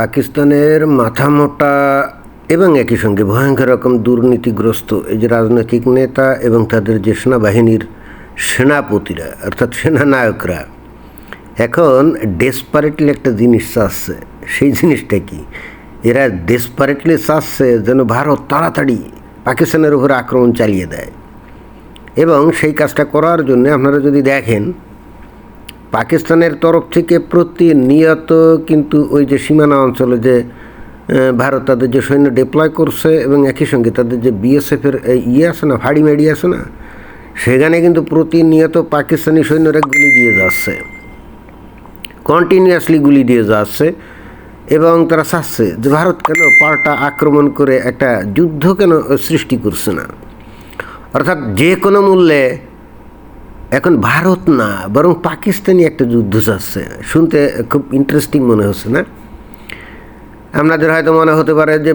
পাকিস্তানের মাথামোটা এবং একই সঙ্গে ভয়ঙ্কর রকম দুর্নীতিগ্রস্ত এই যে রাজনৈতিক নেতা এবং তাদের যে সেনাবাহিনীর সেনাপতিরা, অর্থাৎ সেনানায়করা, এখন ডেসপারেটলি একটা জিনিস চাচ্ছে। সেই জিনিসটা কি? এরা ডেসপারেটলি চাচ্ছে যেন ভারত তাড়াতাড়ি পাকিস্তানের উপর আক্রমণ চালিয়ে দেয়। এবং সেই কাজটা করার জন্য আপনারা যদি দেখেন পাকিস্তানের তরফ থেকে প্রতিনিয়ত কিন্তু ওই যে সীমানা অঞ্চলে যে ভারত তাদের যে সৈন্য ডিপ্লয় করছে এবং একই সঙ্গে তাদের যে বিএসএফের ইয়ে আছে না, ফাড়ি মেডি আছে না, সেখানে কিন্তু প্রতিনিয়ত পাকিস্তানি সৈন্যরা গুলি দিয়ে যাচ্ছে। কন্টিনিউয়াসলি গুলি দিয়ে যাচ্ছে এবং তারা চাচ্ছে যে ভারত কেন পাল্টা আক্রমণ করে একটা যুদ্ধ কেন সৃষ্টি করছে না। অর্থাৎ যে কোনো মূল্যে এখন ভারত না বরং পাকিস্তানি একটা যুদ্ধ চাচ্ছে। শুনতে খুব ইন্টারেস্টিং মনে হচ্ছে না? আপনাদের হয়তো মনে হতে পারে যে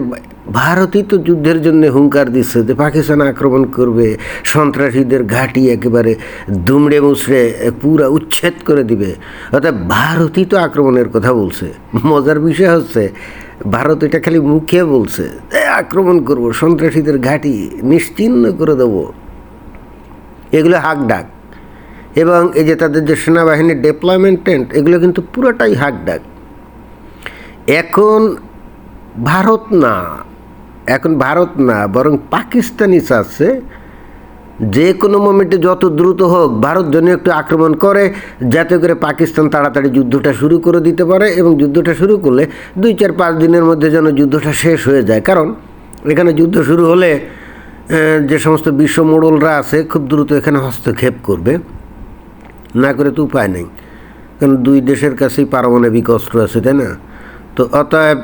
ভারতই তো যুদ্ধের জন্য হুঙ্কার দিচ্ছে যে পাকিস্তান আক্রমণ করবে সন্ত্রাসীদের ঘাঁটি একেবারে দুমড়ে মুচড়ে পুরা উচ্ছেদ করে দিবে। অর্থাৎ ভারতই তো আক্রমণের কথা বলছে। মজার বিষয় হচ্ছে ভারত এটা খালি মুখে বলছে "এ, আক্রমণ করব সন্ত্রাসীদের ঘাঁটি নিশ্চিহ্ন করে দেবো। এগুলো হাক ডাক। এবং এই যে তাদের যে সেনাবাহিনীর ডেপ্লয়মেন্ট টেন্ট এগুলো কিন্তু পুরোটাই হাক ডাক এখন ভারত না, এখন ভারত না, বরং পাকিস্তানি চাচ্ছে যে কোনো মোমেন্টে যত দ্রুত হোক, ভারত যেন একটু আক্রমণ করে, যাতে করে পাকিস্তান তাড়াতাড়ি যুদ্ধটা শুরু করে দিতে পারে এবং যুদ্ধটা শুরু করলে দুই চার পাঁচ দিনের মধ্যে যেন যুদ্ধটা শেষ হয়ে যায়। কারণ এখানে যুদ্ধ শুরু হলে যে সমস্ত বিশ্ব মোড়লরা আছে, খুব দ্রুত এখানে হস্তক্ষেপ করবে। না করে তো উপায় নেই। কারণ দুই দেশের কাছেই পারমাণবিক অস্ত্র আছে, তাই না? তো অতএব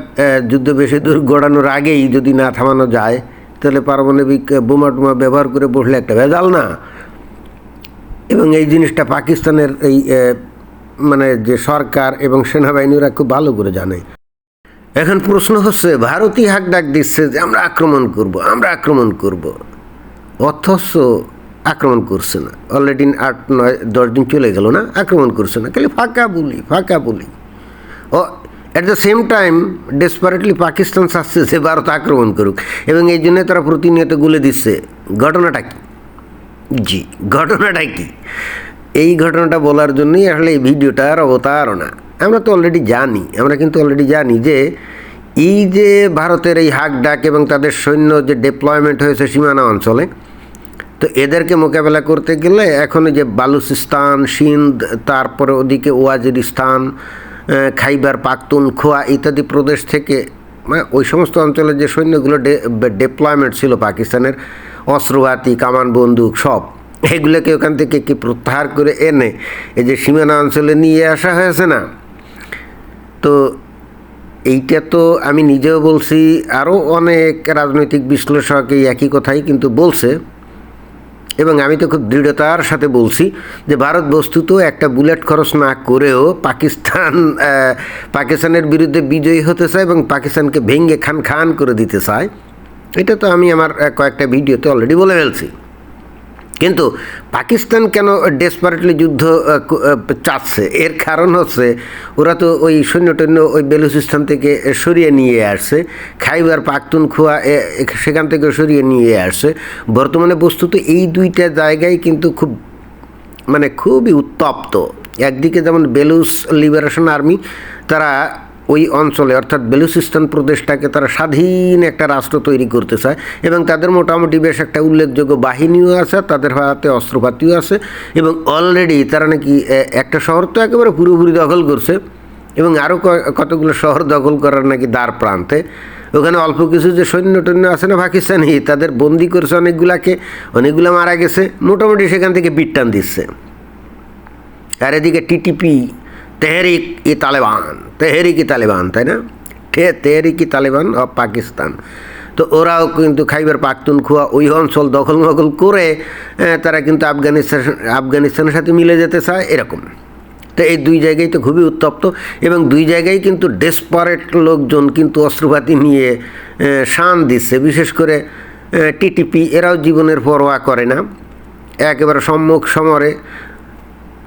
যুদ্ধ বেশি দূর গড়ানোর আগেই যদি না থামানো যায়, তাহলে পারমাণবিক বোমা টোমা ব্যবহার করে বসলে একটা ভেজাল না। এবং এই জিনিসটা পাকিস্তানের এই মানে যে সরকার এবং সেনাবাহিনীরা খুব ভালো করে জানে। এখন প্রশ্ন হচ্ছে, ভারতই হাক ডাক দিচ্ছে যে, আমরা আক্রমণ করব, আমরা আক্রমণ করব। অথচ আক্রমণ করছে না। অলরেডি আট, নয়, দশ দিন চলে গেল না, আক্রমণ করছে না। খালি ফাঁকা বলি ফাঁকা বলি। ও at the same time desperately Pakistan চাচ্ছে যে ভারত আক্রমণ করুক। এবং এই জন্য তারা প্রতিনিয়ত গুলে দিচ্ছে। ঘটনাটা কি? জি, ঘটনাটা কি? এই ঘটনাটা বলার জন্যই আসলে এই ভিডিওটার অবতারণা আমরা তো অলরেডি জানি, আমরা কিন্তু অলরেডি জানি যে এই যে ভারতের এই হাক ডাক এবং তাদের সৈন্য যে ডেপ্লয়মেন্ট হয়েছে সীমানা অঞ্চলে তো এদেরকে মোকাবেলা করতে গেলে এখন যে বালুচিস্তান, সিন্ধ, তারপরে ওদিকে ওয়াজিরিস্তান খাইবার, পাখতুন, খোয়া ইত্যাদি প্রদেশ থেকে মানে ওই সমস্ত অঞ্চলের যে সৈন্যগুলো ডেপ্লয়মেন্ট ছিল পাকিস্তানের, অস্ত্রঘাতি, কামান বন্দুক সব, এগুলোকে ওখান থেকে কি প্রত্যাহার করে এনে, এই যে সীমানা অঞ্চলে নিয়ে আসা হয়েছে না? তো এইটা তো আমি নিজেও বলছি আরও অনেক রাজনৈতিক বিশ্লেষক এই একই কথাই কিন্তু বলছে। এবং আমি তো খুব দৃঢ়তার সাথে বলছি যে ভারত বস্তুত একটা বুলেট খরচ না করেও পাকিস্তান পাকিস্তানের বিরুদ্ধে বিজয়ী হতে চায় এবং পাকিস্তানকে ভেঙ্গে খান খান করে দিতে চায়। এটা তো আমি আমার কয়েকটা ভিডিওতে অলরেডি বলে ফেলছি। কিন্তু পাকিস্তান কেন ডেসপারেটলি যুদ্ধ চাচ্ছে এর কারণ হচ্ছে ওরা তো ওই সৈন্য টৈন্য ওই বেলুচিস্তান থেকে সরিয়ে নিয়ে আসছে। খাইবার পাখতুনখোয়া সেখান থেকে সরিয়ে নিয়ে আসছে। বর্তমানে বস্তুত এই দুইটা জায়গায় কিন্তু খুব মানে খুবই উত্তপ্ত। একদিকে যেমন বেলুস লিবারেশন আর্মি, তারা ওই অঞ্চলে, অর্থাৎ বেলুচিস্তান প্রদেশটাকে তারা স্বাধীন একটা রাষ্ট্র তৈরি করতে চায় এবং তাদের মোটামুটি বেশ একটা উল্লেখযোগ্য বাহিনীও আছে, তাদের হাতে অস্ত্রপাতিও আছে এবং অলরেডি তারা নাকি একটা শহর তো একেবারে পুরোপুরি দখল করছে এবং আরও কতগুলো শহর দখল করার নাকি দ্বার প্রান্তে। ওখানে অল্প কিছু যে সৈন্য টৈন্য আছে না পাকিস্তানি, তাদের বন্দি করেছে অনেকগুলাকে, অনেকগুলো মারা গেছে, মোটামুটি সেখান থেকে বিট্টান দিচ্ছে। আর এদিকে টিটিপি তেহরিক ই তালেবান, তেহরিক ই তালেবান, তাই না? তেহরিক ই তালেবান? অফ পাকিস্তান। তো ওরাও কিন্তু খাইবার পাখতুনখোয়া ওই অঞ্চল দখল মখল করে তারা কিন্তু আফগানিস্তান, আফগানিস্তানের সাথে মিলে যেতে চায়, এরকম। তো এই দুই জায়গায় তো খুবই উত্তপ্ত এবং দুই জায়গায় কিন্তু ডেসপারেট লোকজন কিন্তু অস্ত্রপাতি নিয়ে শান দিচ্ছে। বিশেষ করে টিটিপি এরাও জীবনের পরোয়া করে না। একেবারে সম্মুখ সমরে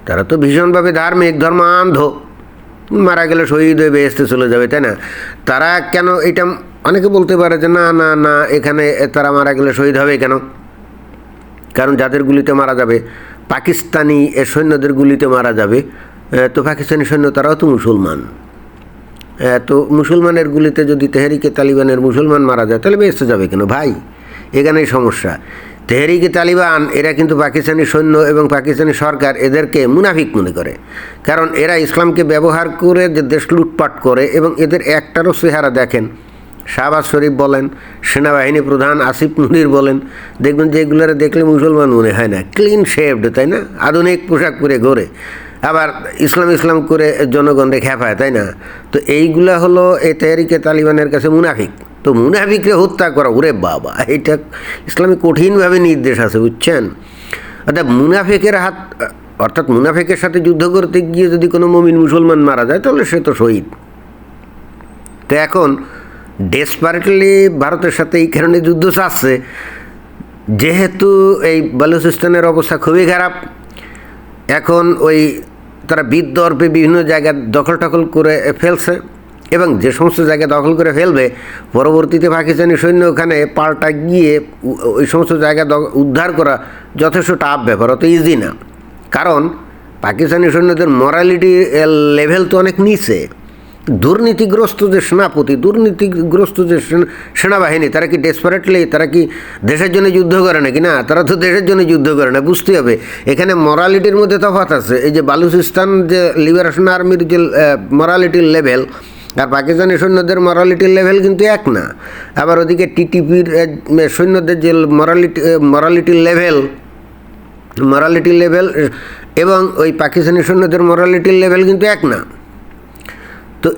তারা তো ভীষণভাবে ধার্মিক, ধর্মান্ধ। মারা গেলে শহীদ হয়ে বেহেস্তে চলে যাবে, তাই না? তারা কেন এটা অনেকে বলতে পারে যে, না না না, এখানে তারা মারা গেলে শহীদ হবে কেন? কারণ যাদের গুলিতে মারা যাবে, পাকিস্তানি সৈন্যদের গুলিতে মারা যাবে তো পাকিস্তানি সৈন্য তারাও তো মুসলমান। তো মুসলমানের গুলিতে যদি তেহরিকে তালিবানের মুসলমান মারা যায়, তাহলে বেসতে যাবে কেন? ভাই, এখানেই সমস্যা। তেহরিকে তালিবান, এরা কিন্তু পাকিস্তানি সৈন্য এবং পাকিস্তানি সরকার এদেরকে মুনাফিক মনে করে। কারণ এরা ইসলামকে ব্যবহার করে যে দেশ লুটপাট করে এবং এদের একটারও চেহারা দেখেন। শাহবাজ শরীফ বলেন, সেনাবাহিনী প্রধান আসিফ মুনির বলেন, দেখবেন যে এগুলোরে দেখলে মুসলমান মনে হয় না। ক্লিন শেভড তাই না? আধুনিক পোশাক পরে ঘোরে। আবার ইসলাম ইসলাম করে জনগণরে খেপায়, তাই না? তো এইগুলা হলো এই তেহরিকে তালিবানের কাছে মুনাফিক। তো মুনাফিকরে হত্যা করা, ওরে বাবা, এটা ইসলামে কঠিনভাবে নির্দেশ আছে, বুঝছেন? অর্থাৎ মুনাফেকের হাত, অর্থাৎ মুনাফেকের সাথে যুদ্ধ করতে গিয়ে যদি কোনো মমিন মুসলমান মারা যায়, তাহলে সে তো শহীদ। তো এখন ডেসপারেটলি ভারতের সাথে এই কারণে যুদ্ধ চাচ্ছে, যেহেতু এই বালুচিস্তানের অবস্থা খুবই খারাপ, এখন ওই তারা বিদ্যর্পে বিভিন্ন জায়গা দখল টখল করে ফেলছে। এবং যে সমস্ত জায়গা দখল করে ফেলবে, পরবর্তীতে পাকিস্তানি সৈন্য ওখানে পাল্টা গিয়ে ওই সমস্ত জায়গা উদ্ধার করা যথেষ্ট টাফ ব্যাপার, অত ইজি না। কারণ পাকিস্তানি সৈন্যদের মরালিটি লেভেল তো অনেক নিচে। দুর্নীতিগ্রস্ত যে সেনাপতি, দুর্নীতিগ্রস্ত যে সেনাবাহিনী, তারা কি ডেসপারেটলি তারা কি দেশের জন্য যুদ্ধ করে নাকি? না, তারা তো দেশের জন্য যুদ্ধ করে না, বুঝতে হবে। এখানে মরালিটির মধ্যে তফাৎ আছে। এই যে বালুচিস্তান যে লিবারেশন আর্মির যে মরালিটির লেভেল আর পাকিস্তানি সৈন্যদের মরালিটির লেভেল কিন্তু এক না। আবার ওদিকে টিটিপির সৈন্যদের যে মরালিটি মরালিটির লেভেল মরালিটি লেভেল এবং ওই পাকিস্তানি সৈন্যদের মরালিটির লেভেল কিন্তু এক না। তো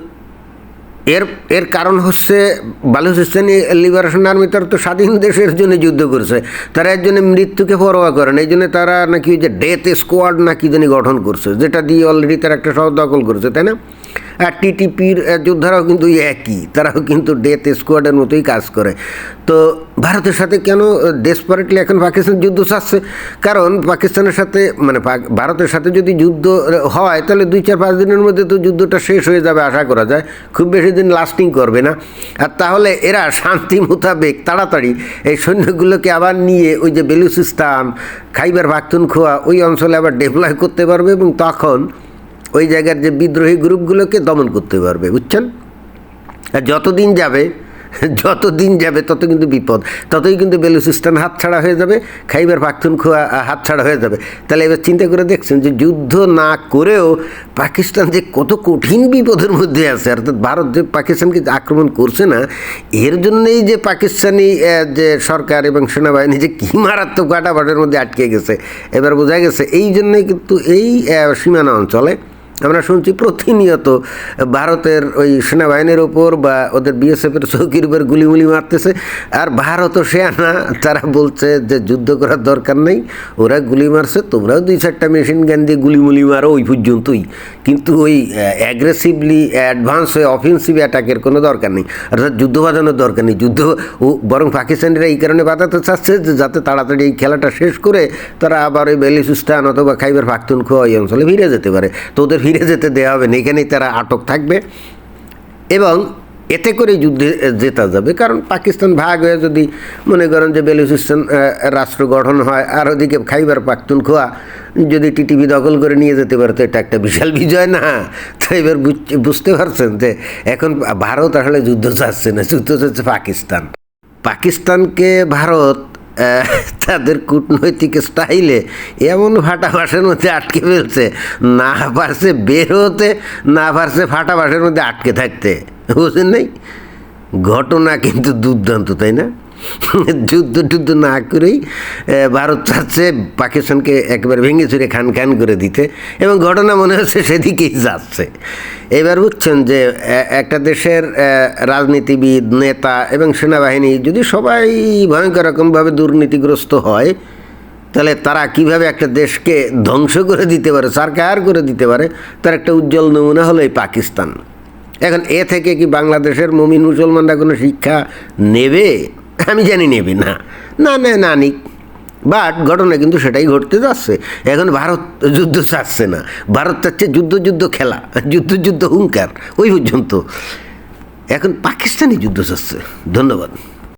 এর এর কারণ হচ্ছে বালুচিস্তানি লিবারেশন আর্মি তারা তো স্বাধীন দেশের জন্য যুদ্ধ করছে। তারা এর জন্য মৃত্যুকে পরোয়া করেন এই জন্য তারা নাকি যে ডেথ স্কোয়াড নাকি জানি গঠন করছে। যেটা দিয়ে অলরেডি তারা একটা শহর দখল করছে, তাই না? আর টিটিপির যোদ্ধারাও কিন্তু একই। তারাও কিন্তু ডেথ স্কোয়াডের মতোই কাজ করে। তো ভারতের সাথে কেন ডেসপারেটলি এখন পাকিস্তান যুদ্ধ চাচ্ছে? কারণ পাকিস্তানের সাথে মানে ভারতের সাথে যদি যুদ্ধ হয়, তাহলে দুই চার পাঁচ দিনের মধ্যে তো যুদ্ধটা শেষ হয়ে যাবে আশা করা যায়। খুব বেশি দিন লাস্টিং করবে না। আর তাহলে এরা শান্তি মোতাবেক তাড়াতাড়ি এই সৈন্যগুলোকে আবার নিয়ে ওই যে বেলুচিস্তান, খাইবার পাখতুনখোয়া ওই অঞ্চলে আবার ডেভেলপ করতে পারবে এবং তখন ওই জায়গার যে বিদ্রোহী গ্রুপগুলোকে দমন করতে পারবে, বুঝছেন? আর যতদিন যাবে যতদিন যাবে, তত কিন্তু বিপদ, ততই কিন্তু বেলুচিস্তান হাতছাড়া হয়ে যাবে, খাইবার পাখতুনখোয়া হাতছাড়া হয়ে যাবে। তাহলে এবার চিন্তা করে দেখছেন যে যুদ্ধ না করেও পাকিস্তান যে কত কঠিন বিপদের মধ্যে আছে, অর্থাৎ ভারত যে পাকিস্তানকে আক্রমণ করছে না, এর জন্যই যে পাকিস্তানি যে সরকার এবং সেনাবাহিনী যে কী মারাত্মক কাটাবাটের মধ্যে আটকে গেছে, এবার বোঝা গেছে, এই জন্যই কিন্তু এই সীমানা অঞ্চলে আমরা শুনছি প্রতিনিয়ত ভারতের ওই সেনাবাহিনীর ওপর বা ওদের বিএসএফের চৌকির উপর গুলিমুলি মারতেছে। আর ভারতও সেনা, তারা বলছে যে যুদ্ধ করার দরকার নেই, ওরা গুলি মারছে, তোমরাও দুই চারটা মেশিন গান দিয়ে গুলিমুলি মারো ওই পর্যন্তই। কিন্তু ওই অ্যাগ্রেসিভলি অ্যাডভান্স হয়ে অফেন্সিভ অ্যাটাকের কোনো দরকার নেই। অর্থাৎ যুদ্ধ বাঁধানোর দরকার নেই। যুদ্ধ ও, বরং পাকিস্তানিরা এই কারণে বাঁধাতে চাচ্ছে যে যাতে তাড়াতাড়ি এই খেলাটা শেষ করে তারা আবার ওই বেলিসিস্তান অথবা খাইবার পাখতুনখোয়া এই অঞ্চলে ফিরে যেতে পারে। তো ওদের ফিরে যেতে দেওয়া হবে না, এখানেই তারা আটক থাকবে। এবং এতে করে যুদ্ধে জেতা যাবে। কারণ পাকিস্তান ভাগ হয়ে যদি মনে করেন যে বেলুচিস্তান রাষ্ট্র গঠন হয়, আর ওদিকে খাইবার পাখতুনখোয়া যদি টিটিভি দখল করে নিয়ে যেতে পারে, তো এটা একটা বিশাল বিজয় না? তো এবার বুঝ- বুঝতে পারছেন যে এখন ভারত আসলে যুদ্ধ চাচ্ছে না, যুদ্ধ চাচ্ছে পাকিস্তান। পাকিস্তানকে ভারত তাদের কূটনৈতিক স্টাইলে এমন ফাটা বাসের মধ্যে আটকে ফেলছে, না পারছে বের হতে, না পারছে ফাটা বাসের মধ্যে আটকে থাকতে। বুঝলেন নাই? ঘটনা কিন্তু দুর্দান্ত, তাই না? যুদ্ধ টুদ্ধ না করেই ভারত চাচ্ছে পাকিস্তানকে একবার ভেঙে চুরে খান খান করে দিতে। এবং ঘটনা মনে হচ্ছে সেদিকেই যাচ্ছে। এবার বুঝছেন যে একটা দেশের রাজনীতিবিদ, নেতা এবং সেনাবাহিনী যদি সবাই ভয়ঙ্কর রকমভাবে দুর্নীতিগ্রস্ত হয়, তাহলে তারা কীভাবে একটা দেশকে ধ্বংস করে দিতে পারে, সরকার করে দিতে পারে, তার একটা উজ্জ্বল নমুনা হলো এই পাকিস্তান। এখন এ থেকে কি বাংলাদেশের মমিন মুসলমানরা কোনো শিক্ষা নেবে? আমি জানি নেবে, না। না না না, নিক। বাট ঘটনা কিন্তু সেটাই ঘটতে যাচ্ছে। এখন ভারত যুদ্ধ চাচ্ছে না। ভারত চাচ্ছে যুদ্ধ যুদ্ধ খেলা, যুদ্ধ যুদ্ধ হুঙ্কার, ওই পর্যন্ত। এখন পাকিস্তানি যুদ্ধ চাচ্ছে। ধন্যবাদ।